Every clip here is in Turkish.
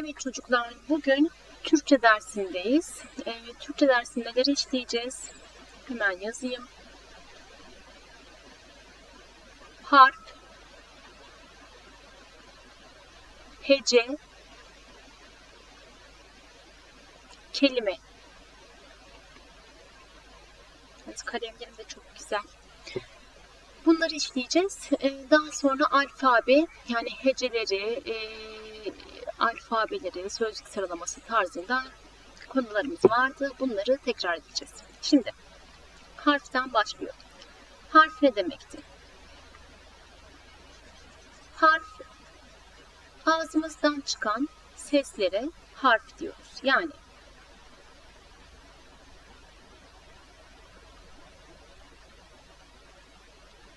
Evet çocuklar, bugün Türkçe dersindeyiz. Ee, Türkçe dersinde neler işleyeceğiz? Hemen yazayım. Harf, hece, kelime. Evet, kalemlerim de çok güzel. Bunları işleyeceğiz. Ee, daha sonra alfabe, yani heceleri, e, alfabeleri, sözcük sıralaması tarzında konularımız vardı. Bunları tekrar edeceğiz. Şimdi harften başlıyor. Harf ne demekti? Harf ağzımızdan çıkan seslere harf diyoruz. Yani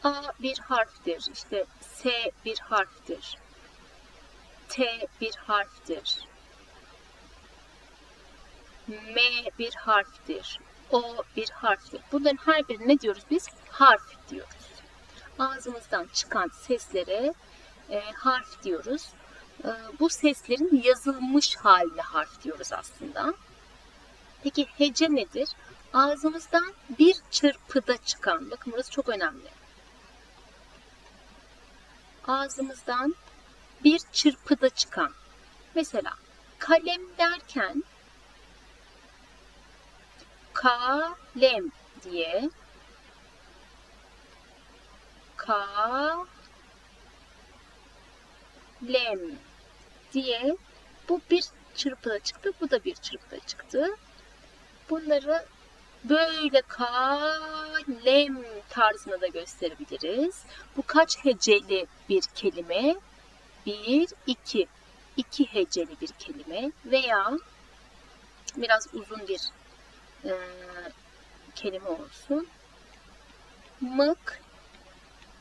A bir harftir. İşte S bir harftir. T bir harftir. M bir harftir. O bir harftir. Bunların her birine ne diyoruz biz? Harf diyoruz. Ağzımızdan çıkan seslere e, harf diyoruz. E, bu seslerin yazılmış haline harf diyoruz aslında. Peki hece nedir? Ağzımızdan bir çırpıda çıkan, bakın burası çok önemli. Ağzımızdan bir çırpıda çıkan. Mesela kalem derken kalem diye kalem diye bu bir çırpıda çıktı, bu da bir çırpıda çıktı. Bunları böyle kalem tarzında da gösterebiliriz. Bu kaç heceli bir kelime? Bir, iki. iki heceli bir kelime veya biraz uzun bir e, kelime olsun. Mık,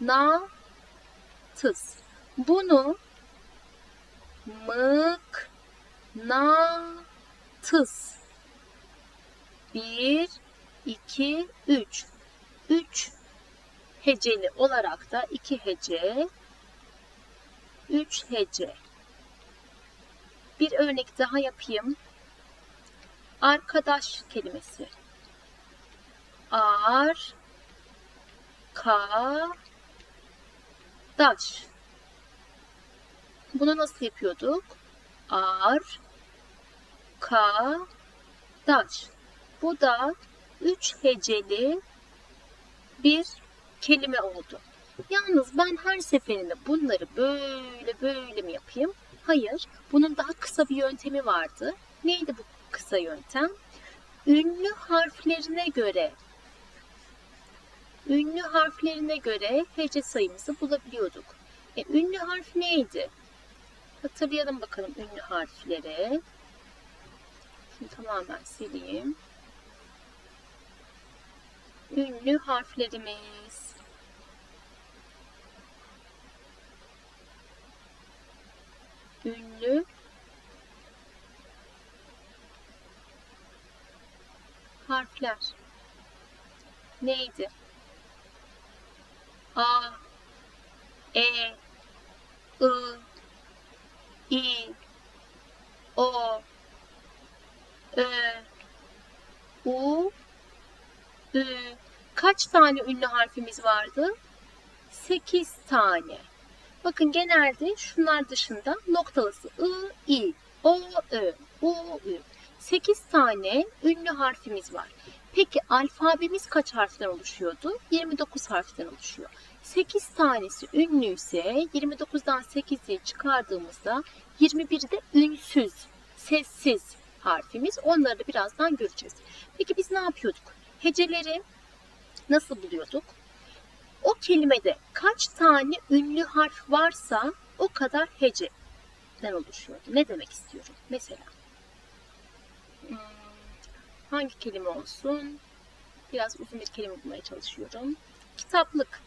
na, tıs. Bunu mık, na, tıs. Bir, iki, üç. Üç heceli olarak da iki hece 3 hece. Bir örnek daha yapayım. Arkadaş kelimesi. Ar ka daş. Bunu nasıl yapıyorduk? Ar ka daş. Bu da üç heceli bir kelime oldu. Yalnız ben her seferinde bunları böyle böyle mi yapayım? Hayır. Bunun daha kısa bir yöntemi vardı. Neydi bu kısa yöntem? Ünlü harflerine göre ünlü harflerine göre hece sayımızı bulabiliyorduk. E, ünlü harf neydi? Hatırlayalım bakalım ünlü harfleri. Şimdi tamamen sileyim. Ünlü harflerimiz ünlü harfler neydi? A, E, I, I, O, Ö, U, Ü. Kaç tane ünlü harfimiz vardı? 8 tane. Bakın genelde şunlar dışında noktalısı I, I, O, Ö, U, Ü. 8 tane ünlü harfimiz var. Peki alfabemiz kaç harften oluşuyordu? 29 harften oluşuyor. 8 tanesi ünlü ise 29'dan 8'i çıkardığımızda 21'i de ünsüz, sessiz harfimiz. Onları da birazdan göreceğiz. Peki biz ne yapıyorduk? Heceleri nasıl buluyorduk? O kelimede kaç tane ünlü harf varsa o kadar heceden oluşuyordu. Ne demek istiyorum? Mesela hmm, hangi kelime olsun? Biraz uzun bir kelime bulmaya çalışıyorum. Kitaplık.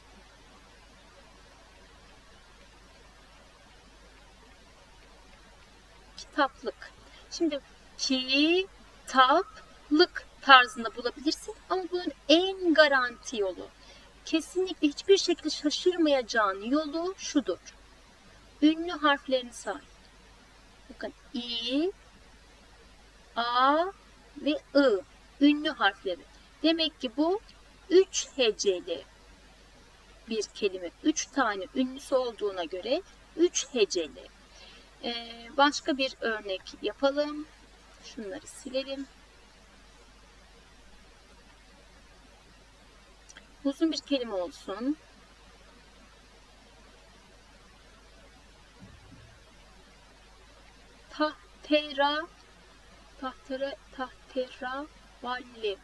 Kitaplık. Şimdi kitaplık tarzında bulabilirsin ama bunun en garanti yolu kesinlikle hiçbir şekilde şaşırmayacağın yolu şudur. Ünlü harflerini say. Bakın i, a ve i ünlü harfleri. Demek ki bu üç heceli bir kelime. Üç tane ünlüsü olduğuna göre üç heceli. Ee, başka bir örnek yapalım. Şunları silelim. Uzun bir kelime olsun. Tahtera Tahtera Tahtera Valli.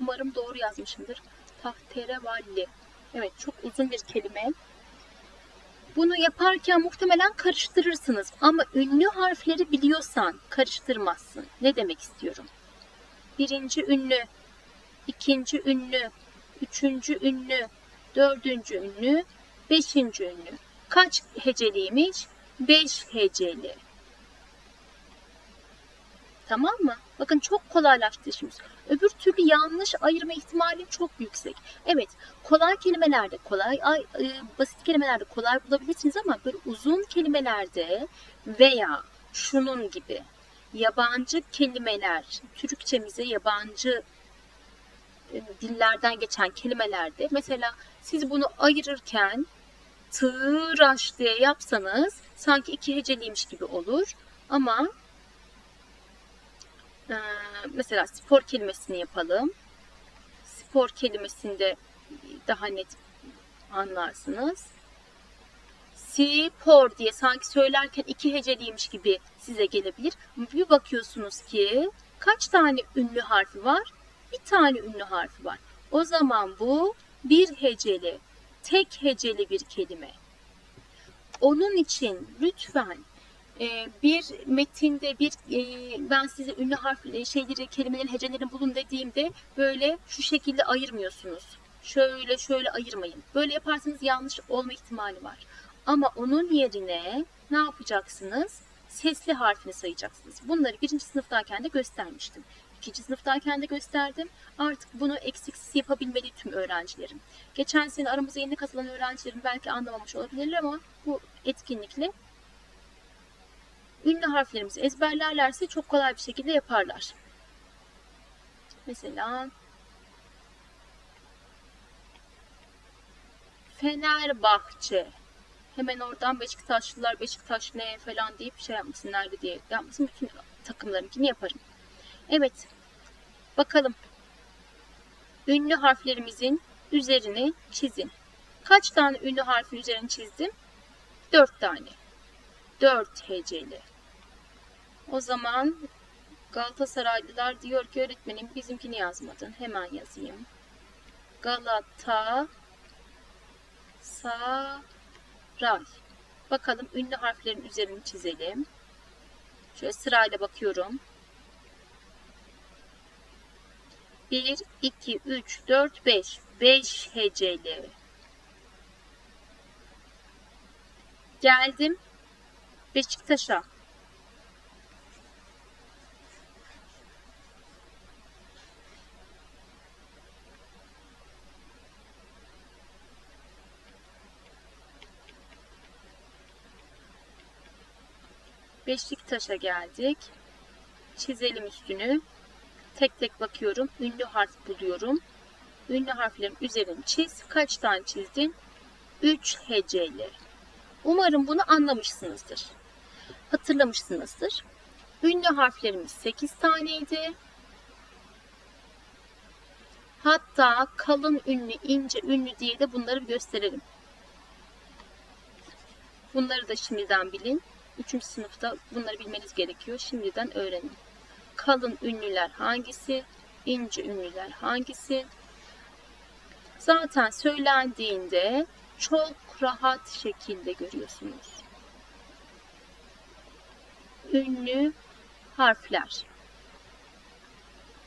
Umarım doğru yazmışımdır. Tahtere Valli. Evet çok uzun bir kelime. Bunu yaparken muhtemelen karıştırırsınız ama ünlü harfleri biliyorsan karıştırmazsın. Ne demek istiyorum? Birinci ünlü, ikinci ünlü, üçüncü ünlü, dördüncü ünlü, beşinci ünlü. Kaç heceliymiş? Beş heceli. Tamam mı? Bakın çok kolaylaştı işimiz. Öbür türlü yanlış ayırma ihtimali çok yüksek. Evet, kolay kelimelerde kolay, ay, e, basit kelimelerde kolay bulabilirsiniz ama böyle uzun kelimelerde veya şunun gibi yabancı kelimeler, Türkçemize yabancı dillerden geçen kelimelerde mesela siz bunu ayırırken tıraş diye yapsanız sanki iki heceliymiş gibi olur ama ee, mesela spor kelimesini yapalım. Spor kelimesinde daha net anlarsınız. Spor diye sanki söylerken iki heceliymiş gibi size gelebilir. Bir bakıyorsunuz ki kaç tane ünlü harfi var? Bir tane ünlü harfi var. O zaman bu bir heceli, tek heceli bir kelime. Onun için lütfen e, bir metinde bir e, ben size ünlü harfleri, şeyleri, kelimelerin hecelerini bulun dediğimde böyle şu şekilde ayırmıyorsunuz. Şöyle şöyle ayırmayın. Böyle yaparsanız yanlış olma ihtimali var. Ama onun yerine ne yapacaksınız? Sesli harfini sayacaksınız. Bunları birinci sınıftayken de göstermiştim. İkinci sınıftayken de gösterdim. Artık bunu eksiksiz yapabilmeli tüm öğrencilerim. Geçen sene aramıza yeni katılan öğrencilerim belki anlamamış olabilirler ama bu etkinlikle ünlü harflerimizi ezberlerlerse çok kolay bir şekilde yaparlar. Mesela Fenerbahçe. Hemen oradan Beşiktaşlılar Beşiktaş ne falan deyip şey yapmasın nerede diye yapmasın. Bütün takımlarınkini yaparım. Evet. Bakalım. Ünlü harflerimizin üzerini çizin. Kaç tane ünlü harfin üzerini çizdim? Dört tane. Dört heceli. O zaman Galatasaraylılar diyor ki öğretmenim bizimkini yazmadın. Hemen yazayım. Galata Saray. Bakalım ünlü harflerin üzerini çizelim. Şöyle sırayla bakıyorum. 1, 2, 3, 4, 5. 5 heceli. Geldim Beşiktaş'a. Beşiktaş'a geldik. Çizelim üstünü. Tek tek bakıyorum. Ünlü harf buluyorum. Ünlü harflerin üzerini çiz. Kaç tane çizdin? 3 heceli. Umarım bunu anlamışsınızdır. Hatırlamışsınızdır. Ünlü harflerimiz 8 taneydi. Hatta kalın ünlü, ince ünlü diye de bunları gösterelim. Bunları da şimdiden bilin. Üçüncü sınıfta bunları bilmeniz gerekiyor. Şimdiden öğrenin. Kalın ünlüler hangisi? İnce ünlüler hangisi? Zaten söylendiğinde çok rahat şekilde görüyorsunuz. Ünlü harfler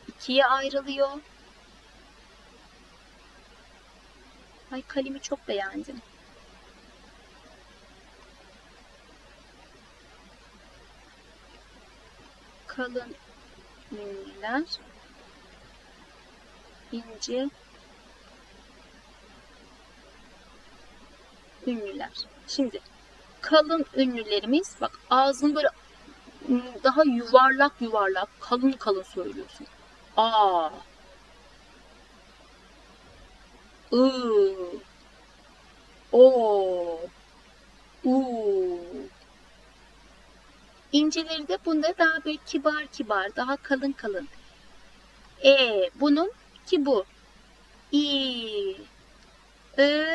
ikiye ayrılıyor. Ay kalemi çok beğendim. kalın ünlüler, ince ünlüler. Şimdi kalın ünlülerimiz bak ağzını böyle daha yuvarlak yuvarlak, kalın kalın söylüyorsun. A. I. O. U. İnceleri de bunda daha böyle kibar kibar, daha kalın kalın. E. Bunun ki bu. İ. Ö.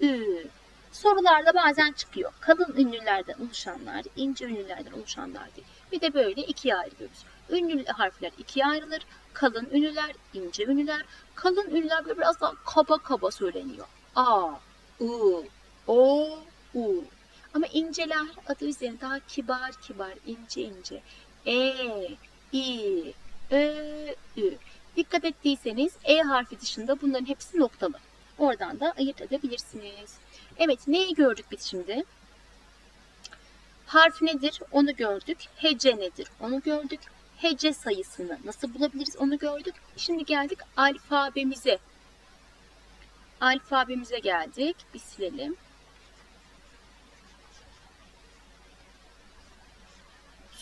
Ü. Sorularda bazen çıkıyor. Kalın ünlülerden oluşanlar, ince ünlülerden oluşanlar diye. Bir de böyle ikiye ayırıyoruz. Ünlü harfler ikiye ayrılır. Kalın ünlüler, ince ünlüler. Kalın ünlüler böyle biraz daha kaba kaba söyleniyor. A, I, O, U. Ama inceler adı üzerine daha kibar kibar, ince ince. E, I, Ö, Ü. Dikkat ettiyseniz E harfi dışında bunların hepsi noktalı. Oradan da ayırt edebilirsiniz. Evet neyi gördük biz şimdi? Harf nedir? Onu gördük. Hece nedir? Onu gördük. Hece sayısını nasıl bulabiliriz? Onu gördük. Şimdi geldik alfabemize. Alfabemize geldik. Bir silelim.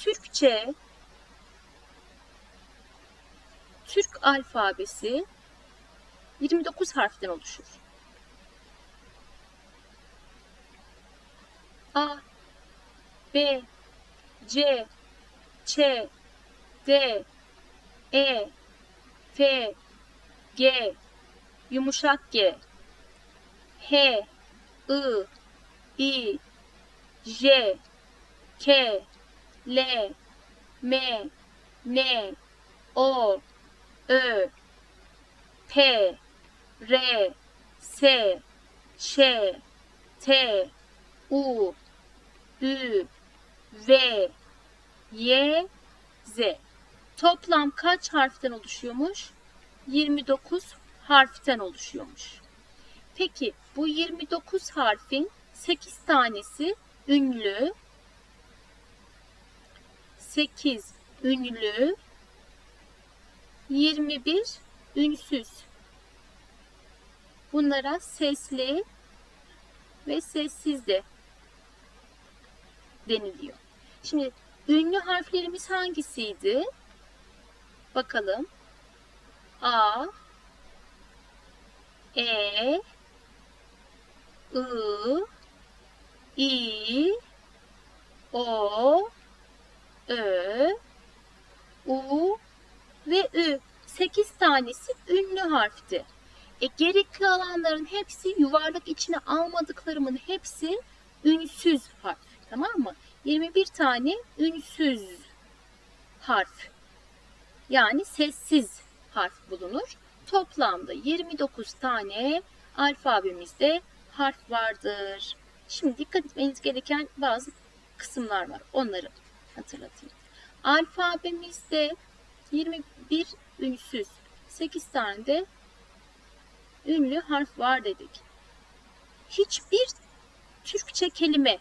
Türkçe Türk alfabesi 29 harften oluşur. A, B, C, Ç, D, E, F, G, yumuşak G, H, I, I, J, K, L, M, N, O, Ö, P, R, S, Ş, T, U, Ü, V, Y, Z. Toplam kaç harften oluşuyormuş? 29 harften oluşuyormuş. Peki bu 29 harfin 8 tanesi ünlü, 8 ünlü, 21 ünsüz. Bunlara sesli ve sessiz de deniliyor. Şimdi ünlü harflerimiz hangisiydi? Bakalım. A E I I O Ö U ve Ü. 8 tanesi ünlü harfti. E, geri kalanların hepsi yuvarlak içine almadıklarımın hepsi ünsüz harf. Tamam mı? 21 tane ünsüz harf. Yani sessiz harf bulunur. Toplamda 29 tane alfabemizde harf vardır. Şimdi dikkat etmeniz gereken bazı kısımlar var. Onları hatırlatayım. Alfabemizde 21 ünsüz, 8 tane de ünlü harf var dedik. Hiçbir Türkçe kelime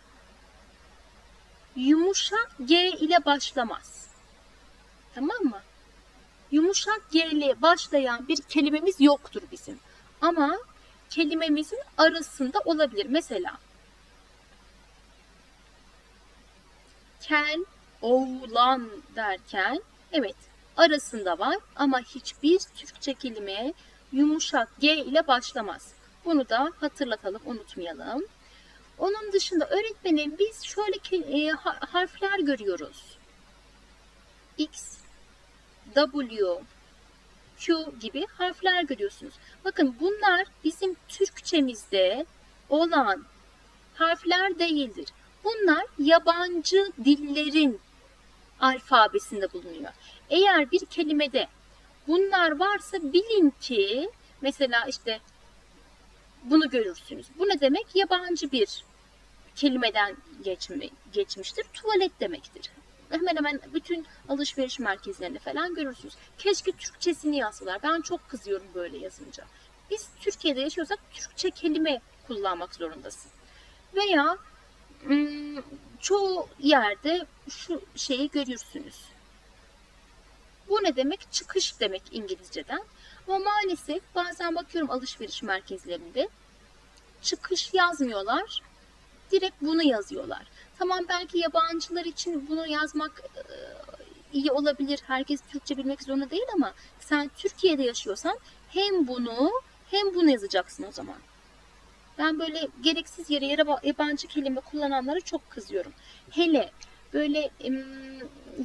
yumuşak G ile başlamaz. Tamam mı? Yumuşak G ile başlayan bir kelimemiz yoktur bizim. Ama kelimemizin arasında olabilir. Mesela kel, oğlan derken evet arasında var ama hiçbir Türkçe kelime yumuşak G ile başlamaz. Bunu da hatırlatalım, unutmayalım. Onun dışında öğretmenim biz şöyle e, harfler görüyoruz. X, W, Q gibi harfler görüyorsunuz. Bakın bunlar bizim Türkçemizde olan harfler değildir. Bunlar yabancı dillerin alfabesinde bulunuyor. Eğer bir kelimede bunlar varsa bilin ki mesela işte bunu görürsünüz. Bu ne demek? Yabancı bir kelimeden geçme, geçmiştir. Tuvalet demektir. Hemen hemen bütün alışveriş merkezlerinde falan görürsünüz. Keşke Türkçesini yazsalar. Ben çok kızıyorum böyle yazınca. Biz Türkiye'de yaşıyorsak Türkçe kelime kullanmak zorundasın. Veya çoğu yerde şu şeyi görürsünüz. Bu ne demek? Çıkış demek İngilizceden. Ama maalesef bazen bakıyorum alışveriş merkezlerinde çıkış yazmıyorlar. Direkt bunu yazıyorlar. Tamam belki yabancılar için bunu yazmak e, iyi olabilir. Herkes Türkçe bilmek zorunda değil ama sen Türkiye'de yaşıyorsan hem bunu hem bunu yazacaksın o zaman. Ben böyle gereksiz yere yabancı kelime kullananlara çok kızıyorum. Hele böyle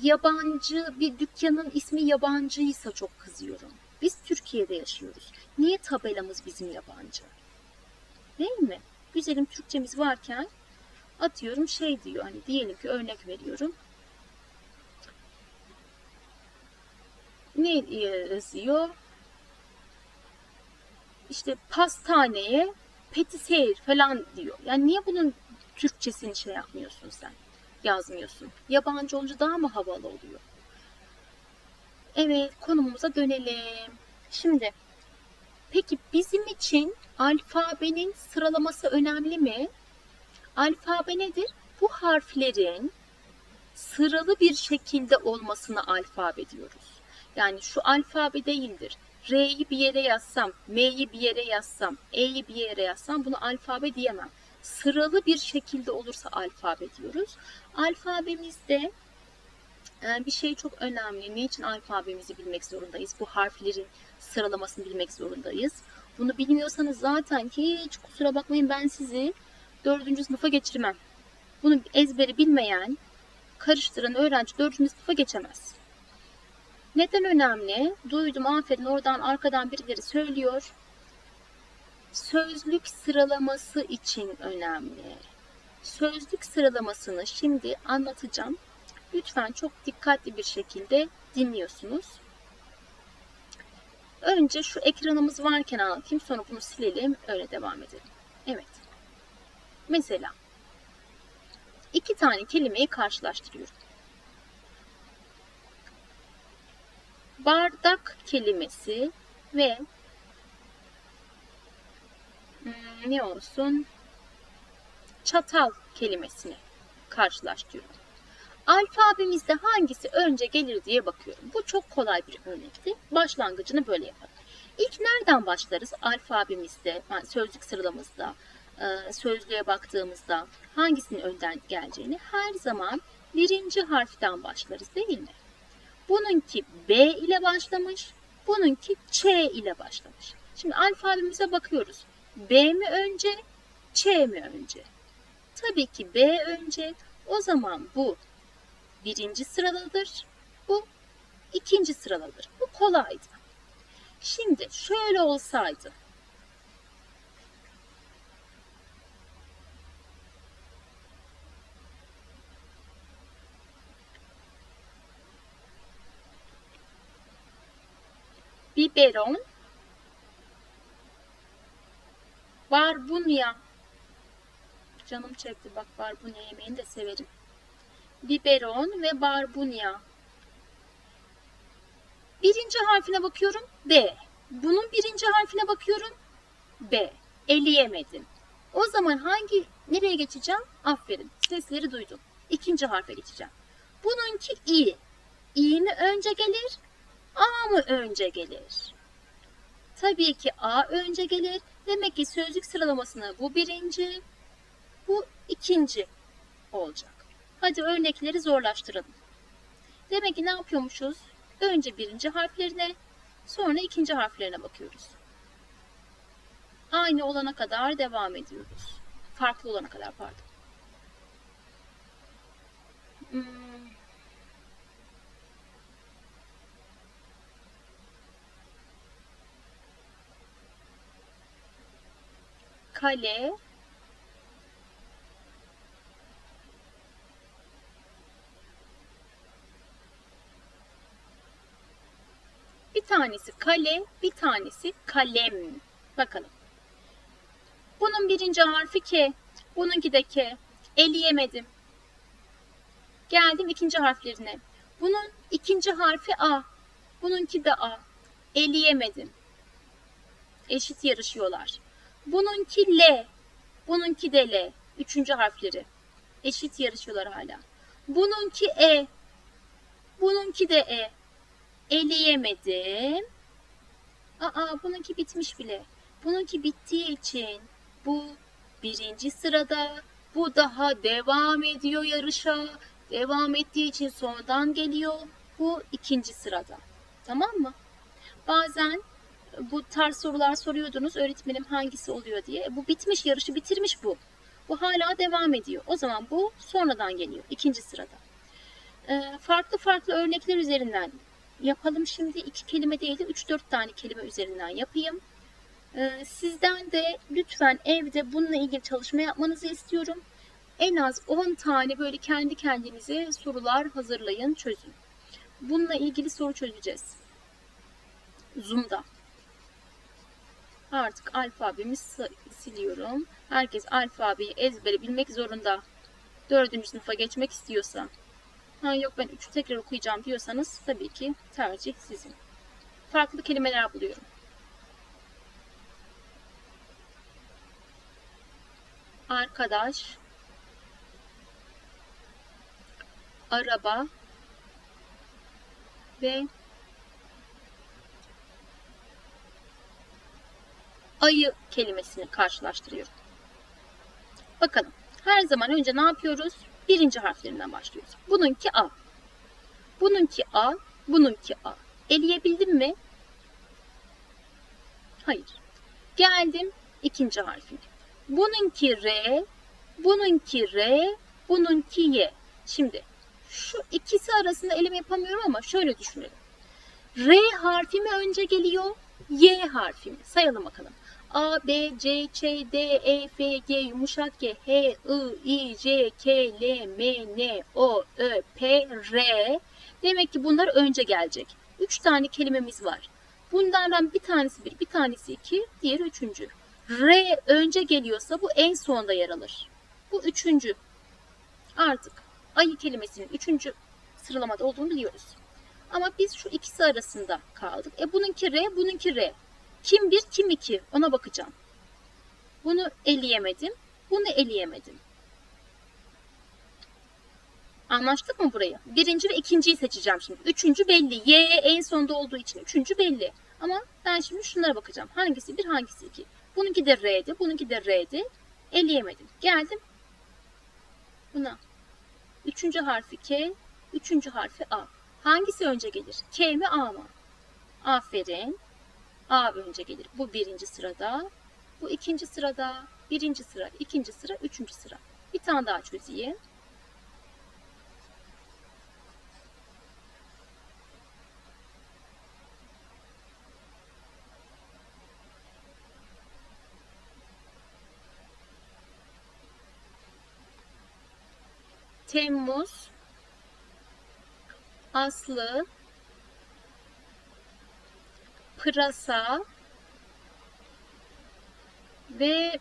yabancı bir dükkanın ismi yabancıysa çok kızıyorum. Biz Türkiye'de yaşıyoruz. Niye tabelamız bizim yabancı? Değil mi? Güzelim Türkçemiz varken atıyorum şey diyor hani diyelim ki örnek veriyorum. Ne yazıyor? İşte pastaneye petiseyir falan diyor. Yani niye bunun Türkçesini şey yapmıyorsun sen? Yazmıyorsun. Yabancı olunca daha mı havalı oluyor? Evet, konumuza dönelim. Şimdi, peki bizim için alfabenin sıralaması önemli mi? Alfabe nedir? Bu harflerin sıralı bir şekilde olmasına alfabe diyoruz. Yani şu alfabe değildir. R'yi bir yere yazsam, M'yi bir yere yazsam, E'yi bir yere yazsam bunu alfabe diyemem. Sıralı bir şekilde olursa alfabe diyoruz. Alfabemizde e, bir şey çok önemli. Niçin alfabemizi bilmek zorundayız? Bu harflerin sıralamasını bilmek zorundayız. Bunu bilmiyorsanız zaten hiç kusura bakmayın ben sizi dördüncü sınıfa geçirmem. Bunu ezberi bilmeyen, karıştıran öğrenci dördüncü sınıfa geçemez. Neden önemli? Duydum aferin oradan arkadan birileri söylüyor. Sözlük sıralaması için önemli. Sözlük sıralamasını şimdi anlatacağım. Lütfen çok dikkatli bir şekilde dinliyorsunuz. Önce şu ekranımız varken anlatayım sonra bunu silelim öyle devam edelim. Evet. Mesela iki tane kelimeyi karşılaştırıyorum. Bardak kelimesi ve hmm, ne olsun çatal kelimesini karşılaştırıyorum. Alfabemizde hangisi önce gelir diye bakıyorum. Bu çok kolay bir örnekti. Başlangıcını böyle yapalım. İlk nereden başlarız? Alfabemizde, yani sözlük sıralamızda, e, sözlüğe baktığımızda hangisinin önden geleceğini her zaman birinci harften başlarız değil mi? Bununki B ile başlamış, bununki Ç ile başlamış. Şimdi alfabemize bakıyoruz. B mi önce, Ç mi önce? Tabii ki B önce. O zaman bu birinci sıradadır. Bu ikinci sıradadır. Bu kolaydı. Şimdi şöyle olsaydı. Biberon, barbunya. Canım çekti bak barbunya yemeğini de severim. Biberon ve barbunya. Birinci harfine bakıyorum B. Bunun birinci harfine bakıyorum B. Eleyemedim. O zaman hangi nereye geçeceğim? Aferin. Sesleri duydum. İkinci harfe geçeceğim. Bununki i. İ mi önce gelir? A mı önce gelir? Tabii ki A önce gelir. Demek ki sözlük sıralamasına bu birinci, bu ikinci olacak. Hadi örnekleri zorlaştıralım. Demek ki ne yapıyormuşuz? Önce birinci harflerine, sonra ikinci harflerine bakıyoruz. Aynı olana kadar devam ediyoruz. Farklı olana kadar pardon. Hmm. Kale Bir tanesi kale, bir tanesi kalem. Bakalım. Bunun birinci harfi K, bununki de K. Eleyemedim. Geldim ikinci harflerine. Bunun ikinci harfi A, bununki de A. Eleyemedim. Eşit yarışıyorlar. Bununki L. Bununki de L. Üçüncü harfleri. Eşit yarışıyorlar hala. Bununki E. Bununki de E. Eleyemedim. Aa bununki bitmiş bile. Bununki bittiği için bu birinci sırada, bu daha devam ediyor yarışa. Devam ettiği için sonradan geliyor. Bu ikinci sırada. Tamam mı? Bazen bu tarz sorular soruyordunuz. Öğretmenim hangisi oluyor diye. E, Bu bitmiş, yarışı bitirmiş bu. Bu hala devam ediyor. O zaman bu sonradan geliyor. ikinci sırada. Ee, farklı farklı örnekler üzerinden yapalım şimdi. iki kelime değil de 3-4 tane kelime üzerinden yapayım. Ee, sizden de lütfen evde bununla ilgili çalışma yapmanızı istiyorum. En az 10 tane böyle kendi kendinize sorular hazırlayın, çözün. Bununla ilgili soru çözeceğiz. Zoom'da. Artık alfabemi siliyorum. Herkes alfabeyi ezbere bilmek zorunda. Dördüncü sınıfa geçmek istiyorsa. Ha yok ben üçü tekrar okuyacağım diyorsanız tabii ki tercih sizin. Farklı kelimeler buluyorum. Arkadaş, araba ve ayı kelimesini karşılaştırıyorum. Bakalım. Her zaman önce ne yapıyoruz? Birinci harflerinden başlıyoruz. Bununki A. Bununki A. Bununki A. Eleyebildim mi? Hayır. Geldim ikinci harfine. Bununki R. Bununki R. Bununki Y. Şimdi şu ikisi arasında eleme yapamıyorum ama şöyle düşünelim. R harfi mi önce geliyor? Y harfi mi? Sayalım bakalım. A, B, C, Ç, D, E, F, G, yumuşak G, H, I, I, J, K, L, M, N, O, Ö, P, R. Demek ki bunlar önce gelecek. Üç tane kelimemiz var. Bunlardan bir tanesi bir, bir tanesi iki, diğeri üçüncü. R önce geliyorsa bu en sonda yer alır. Bu üçüncü. Artık ayı kelimesinin üçüncü sıralamada olduğunu biliyoruz. Ama biz şu ikisi arasında kaldık. E bununki R, bununki R. Kim bir, kim iki? Ona bakacağım. Bunu eleyemedim. Bunu eleyemedim. Anlaştık mı burayı? Birinci ve ikinciyi seçeceğim şimdi. Üçüncü belli. Y en sonda olduğu için üçüncü belli. Ama ben şimdi şunlara bakacağım. Hangisi bir, hangisi iki? Bununki de R'di, bununki de R'di. Eleyemedim. Geldim. Buna. Üçüncü harfi K, üçüncü harfi A. Hangisi önce gelir? K mi A mı? Aferin. A önce gelir. Bu birinci sırada. Bu ikinci sırada. Birinci sıra, ikinci sıra, üçüncü sıra. Bir tane daha çözeyim. Temmuz, Aslı, pırasa ve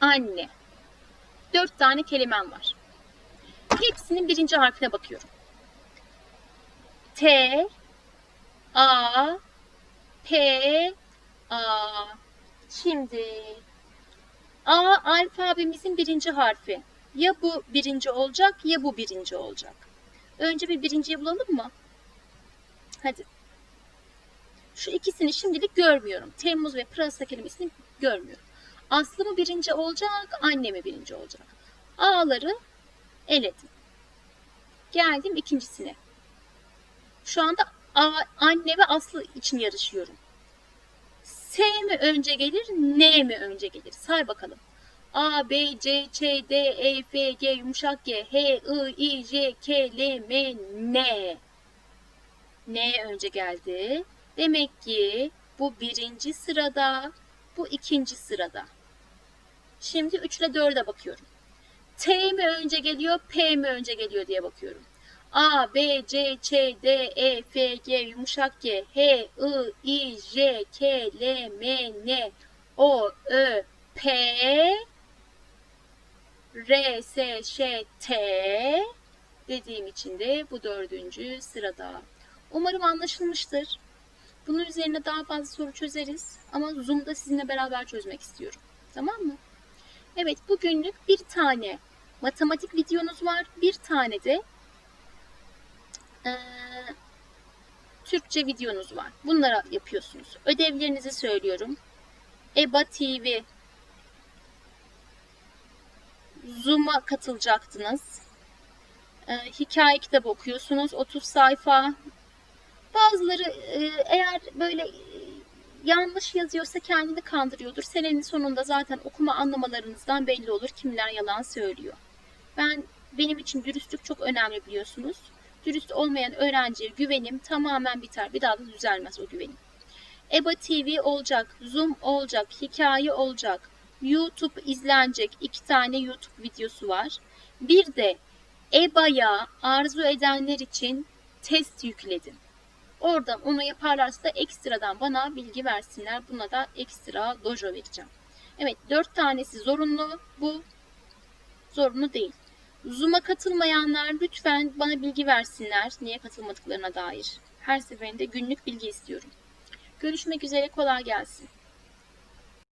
anne. Dört tane kelimem var. Hepsinin birinci harfine bakıyorum. T, A, P, A. Şimdi A alfabemizin birinci harfi. Ya bu birinci olacak ya bu birinci olacak. Önce bir birinciyi bulalım mı? Hadi. Şu ikisini şimdilik görmüyorum. Temmuz ve pırasa kelimesini görmüyorum. Aslı mı birinci olacak, anne mi birinci olacak? A'ları eledim. Geldim ikincisine. Şu anda A, anne ve Aslı için yarışıyorum. S mi önce gelir, N mi önce gelir? Say bakalım. A, B, C, Ç, D, E, F, G, yumuşak G, H, I, I, J, K, L, M, N. N önce geldi. Demek ki bu birinci sırada, bu ikinci sırada. Şimdi 3 ile 4'e bakıyorum. T mi önce geliyor, P mi önce geliyor diye bakıyorum. A, B, C, Ç, D, E, F, G, yumuşak G, H, I, I, J, K, L, M, N, O, Ö, P, R, S, Ş, T dediğim için de bu dördüncü sırada. Umarım anlaşılmıştır. Bunun üzerine daha fazla soru çözeriz ama Zoom'da sizinle beraber çözmek istiyorum. Tamam mı? Evet bugünlük bir tane matematik videonuz var. Bir tane de eee, Türkçe videonuz var. Bunlara yapıyorsunuz. Ödevlerinizi söylüyorum. EBA TV, Zoom'a katılacaktınız. Ee, hikaye kitabı okuyorsunuz 30 sayfa. Bazıları e, eğer böyle e, yanlış yazıyorsa kendini kandırıyordur. Senenin sonunda zaten okuma anlamalarınızdan belli olur kimler yalan söylüyor. Ben benim için dürüstlük çok önemli biliyorsunuz. Dürüst olmayan öğrenciye güvenim tamamen biter. Bir daha da düzelmez o güvenim. EBA TV olacak, Zoom olacak, hikaye olacak, YouTube izlenecek. iki tane YouTube videosu var. Bir de EBA'ya arzu edenler için test yükledim. Oradan onu yaparlarsa da ekstradan bana bilgi versinler. Buna da ekstra dojo vereceğim. Evet dört tanesi zorunlu. Bu zorunlu değil. Zoom'a katılmayanlar lütfen bana bilgi versinler. Niye katılmadıklarına dair. Her seferinde günlük bilgi istiyorum. Görüşmek üzere kolay gelsin.